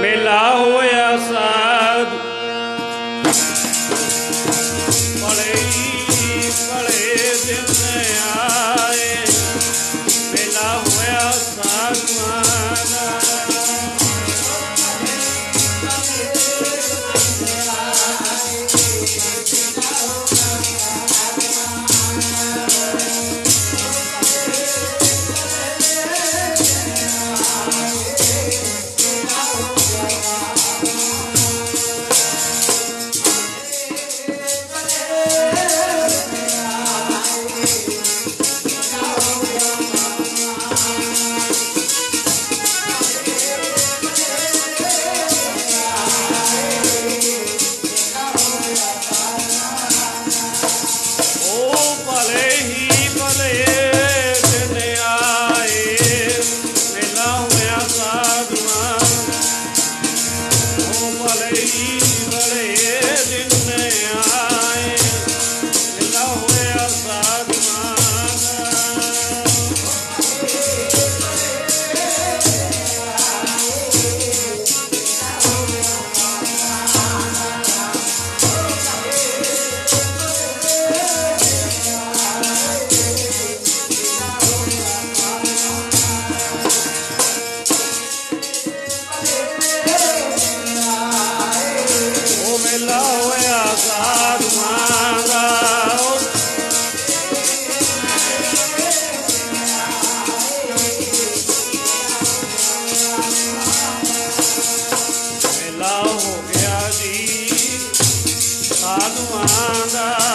ਮੇਲਾ ਹੋਇਆ ਸਾਧ। ਬੜੇ ਹੀ ਦਿਨ sun.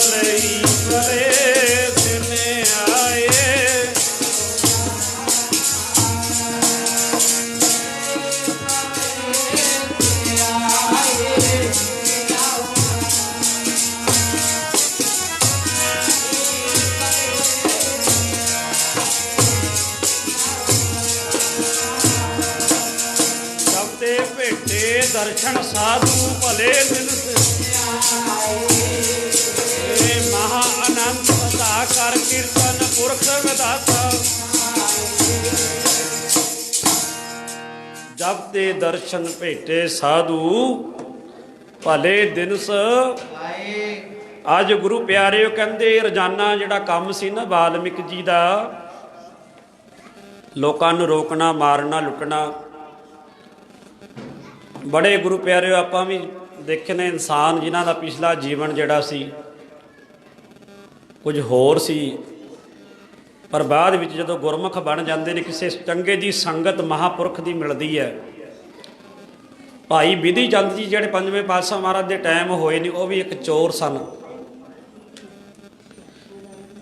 ਆ ਭਲੇ ਹੀ ਆਏ ਸਭ ਤੇ ਭੇਟੇ ਦਰਸ਼ਨ ਸਾਧੂ ਭਲੇ ਦਿਨ ਏ ਪਤਾ ਕੀਰਤਨ ਪੁਰਖ ਵਿਦਾਤਾ ਜਬ ਤੇ ਦਰਸ਼ਨ ਭੇਟੇ ਸਾਧੂ, ਭਲੇ ਦਿਨਸ ਅੱਜ ਗੁਰੂ ਪਿਆਰਿਓ ਕਹਿੰਦੇ, ਰੋਜ਼ਾਨਾ ਜਿਹੜਾ ਕੰਮ ਸੀ ਨਾ ਵਾਲਮੀਕ ਜੀ ਦਾ, ਲੋਕਾਂ ਨੂੰ ਰੋਕਣਾ, ਮਾਰਨਾ, ਲੁੱਟਣਾ। ਬੜੇ ਗੁਰੂ ਪਿਆਰਿਓ ਆਪਾਂ ਵੀ ਦੇਖੇ ਨੇ ਇਨਸਾਨ ਜਿਨ੍ਹਾਂ ਦਾ ਪਿਛਲਾ ਜੀਵਨ ਜਿਹੜਾ ਸੀ ਕੁਝ ਹੋਰ ਸੀ। ਪਰ ਬਾਅਦ ਵਿੱਚ ਜਦੋਂ ਗੁਰਮੁਖ ਬਣ ਜਾਂਦੇ ਨੇ, ਕਿਸੇ ਚੰਗੇ ਦੀ ਸੰਗਤ ਮਹਾਪੁਰਖ ਦੀ ਮਿਲਦੀ ਹੈ। ਭਾਈ ਵਿਧੀ ਚੰਦ ਜੀ ਜਿਹੜੇ ਪੰਜਵੇਂ ਪਾਤਸ਼ਾਹ ਮਹਾਰਾਜ ਦੇ ਟਾਈਮ ਹੋਏ ਨੇ, ਉਹ ਵੀ ਇੱਕ ਚੋਰ ਸਨ।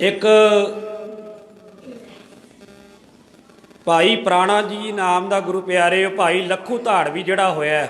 ਇੱਕ ਭਾਈ ਪ੍ਰਾਣਾ ਜੀ ਨਾਮ ਦਾ ਗੁਰੂ ਪਿਆਰੇ, ਉਹ ਭਾਈ ਲੱਖੂ ਧਾੜ ਵੀ ਜਿਹੜਾ ਹੋਇਆ